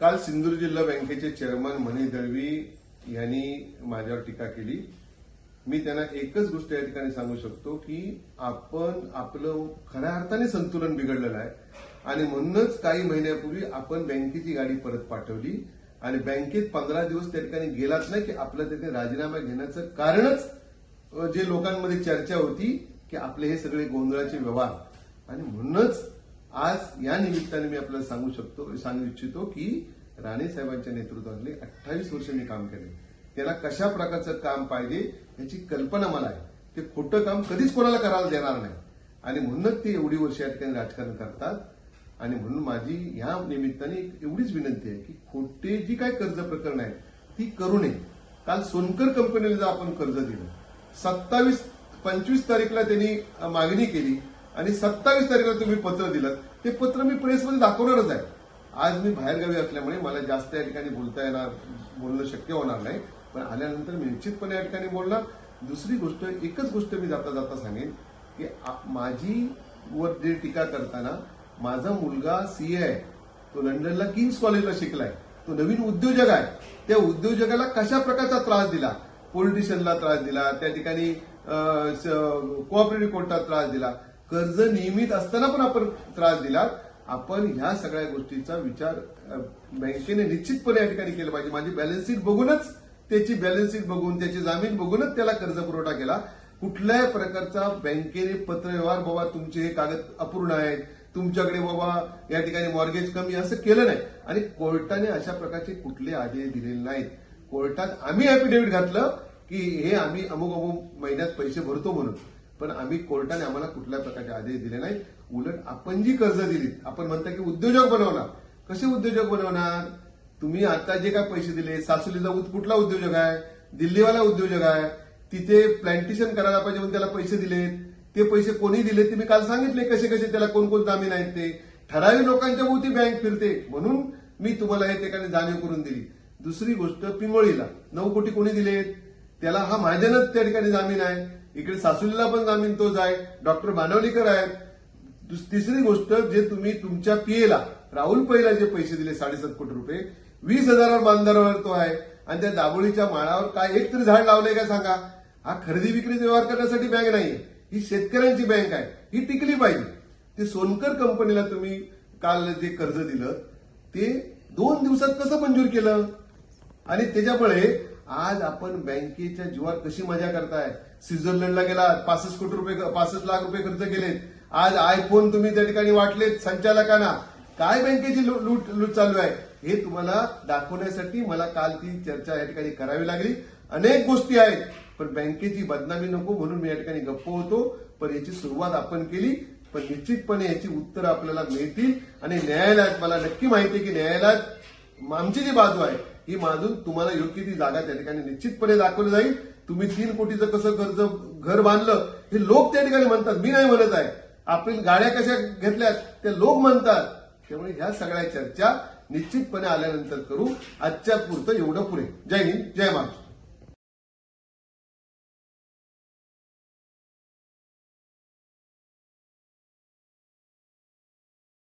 काल सिंधुदुर्ग जिल्हा बँकेचे चेअरमन मनी दळवी यांनी माझ्यावर टीका केली. मी त्यांना एकच गोष्ट या ठिकाणी सांगू शकतो की आपण आपलं खऱ्या अर्थाने संतुलन बिघडलेलं आहे. आणि म्हणूनच काही महिन्यापूर्वी आपण बँकेची गाडी परत पाठवली. आणि बँकेत पंधरा दिवस त्या ठिकाणी गेलाच नाही की आपलं त्याने राजीनामा घेण्याचं कारणच जे लोकांमध्ये चर्चा होती की आपले हे सगळे गोंधळाचे व्यवहार. आणि म्हणूनच आज या निमित्ताने मी आपल्याला सांगू शकतो सांगू इच्छितो की राणे साहेबांच्या नेतृत्वातले अठ्ठावीस वर्ष मी काम केले. त्याला कशा प्रकारचं काम पाहिजे याची कल्पना मला आहे. ते खोटं काम कधीच कोणाला करायला देणार नाही. आणि म्हणूनच ते एवढी वर्ष या ठिकाणी राजकारण करतात. आणि म्हणून माझी या निमित्ताने एवढीच विनंती आहे की खोटे जी काय कर्ज प्रकरण आहे ती करू नये. काल सोनकर कंपनीला जर आपण कर्ज दिलं सत्तावीस पंचवीस तारीखला त्यांनी मागणी केली आणि सत्तावीस तारखेला तुम्ही पत्र दिलं. ते पत्र मी प्रेसमध्ये दाखवणारच आहे. आज मी बाहेरगावी असल्यामुळे मला जास्त या ठिकाणी बोलता येणार बोलणं शक्य होणार नाही. पण आल्यानंतर मी निश्चितपणे या ठिकाणी बोलणार. दुसरी गोष्ट एकच गोष्ट मी जाता जाता सांगेन की माझी वर जे टीका करताना माझा मुलगा सीए आहे. तो लंडनला किंग्स कॉलेजला शिकलाय. तो नवीन उद्योजक आहे. त्या उद्योजकाला कशा प्रकारचा त्रास दिला? पॉलिटिशियनला त्रास दिला. त्या ठिकाणी कोऑपरेटिव्ह कोर्टात त्रास दिला. कर्ज नियमित असताना पण आपण त्रास दिला आपण ह्या सगळ्या गोष्टीचा विचार बँकेने निश्चितपणे या ठिकाणी केला पाहिजे. माझी बॅलन्स शीट बघूनच त्याची बॅलन्स शीट बघून त्याची जामीन बघूनच त्याला कर्ज पुरवठा केला. कुठल्याही प्रकारचा बँकेने पत्रव्यवहार बाबा तुमचे हे कागद अपूर्ण आहेत. तुमच्याकडे बाबा या ठिकाणी मॉर्गेज कमी असं केलं नाही. आणि कोर्टाने अशा प्रकारचे कुठले आदेश दिलेले नाहीत. कोर्टात आम्ही ऍफिडेव्हिट घातलं की हे आम्ही अमुक अमुक महिन्यात पैसे भरतो म्हणून. पण आम्ही कोर्टाने आम्हाला कुठल्या प्रकारचे आदेश दिले नाहीत. उलट आपण जी कर्ज दिली आपण म्हणता की उद्योजक बनवणार. कसे उद्योजक बनवणार? तुम्ही आता जे काय पैसे दिले सासुलीचा उद- कुठला उद्योजक आहे? दिल्लीवाला उद्योजक आहे. तिथे प्लांटेशन करायला पाहिजे म्हणून त्याला पैसे दिलेत. ते पैसे कोणी दिले ते मी काल सांगितले. कसे कसे त्याला कोणकोण जामीन आहेत ते. ठराविक लोकांच्या भोवती बँक फिरते. म्हणून मी तुम्हाला हे ठिकाणी जाणीव करून दिली. दुसरी गोष्ट पिंगोळीला नऊ कोटी कोणी दिलेत? त्याला हा महाजनच त्या ठिकाणी जामीन आहे. इकडे सासुलीला पण जामीन तोच आहे डॉक्टर मानवलीकर आहेत दुस- तिसरी गोष्ट जे तुम्ही तुमच्या पीएला राहुल पहिला जे पैसे दिले साडेसात कोटी रुपये वीस हजारावर बांधारावर तो आहे. आणि त्या दाबोळीच्या माळावर काय एक तरी झाड लावलंय का सांगा? हा खरेदी विक्रीचा व्यवहार करण्यासाठी बँक नाही ही शेतकऱ्यांची बँक आहे. ही टिकली पाहिजे. ते सोनकर कंपनीला तुम्ही काल जे कर्ज दिलं ते दोन दिवसात कसं मंजूर केलं? आणि त्याच्यामुळे आज आपण बँकेच्या जीवात कशी मजा करताय? स्वित्झर्लंडला गेला पासष्ट कोटी रुपये पासष्ट लाख रुपये खर्च केलेत. आज आयफोन तुम्ही त्या ठिकाणी वाटलेत संचालकांना. काय बँकेची लूट लूट चालू आहे? हे तुम्हाला दाखवण्यासाठी मला काल ती चर्चा या ठिकाणी करावी लागली. अनेक गोष्टी आहेत पण बँकेची बदनामी नको म्हणून मी या ठिकाणी गप्प होतो. पण याची सुरुवात आपण केली. पण निश्चितपणे याची उत्तर आपल्याला मिळतील. आणि न्यायालयात मला नक्की माहिती आहे की न्यायालयात आमची जी बाजू आहे ही माजून तुम्हाला योग्य ती जागा त्या ठिकाणी निश्चितपणे दाखवली जाईल. तुम्ही तीन कोटीचं कसं कर्ज घर बांधलं हे लोक त्या ठिकाणी म्हणतात. मी नाही म्हणत आहे. आपली गाड्या कशा घेतल्यात ते लोक म्हणतात. त्यामुळे ह्या सगळ्या चर्चा निश्चितपणे आल्यानंतर करू. आजच्या पुरतं एवढं पुरे जय हिंद जय महाराष्ट्र.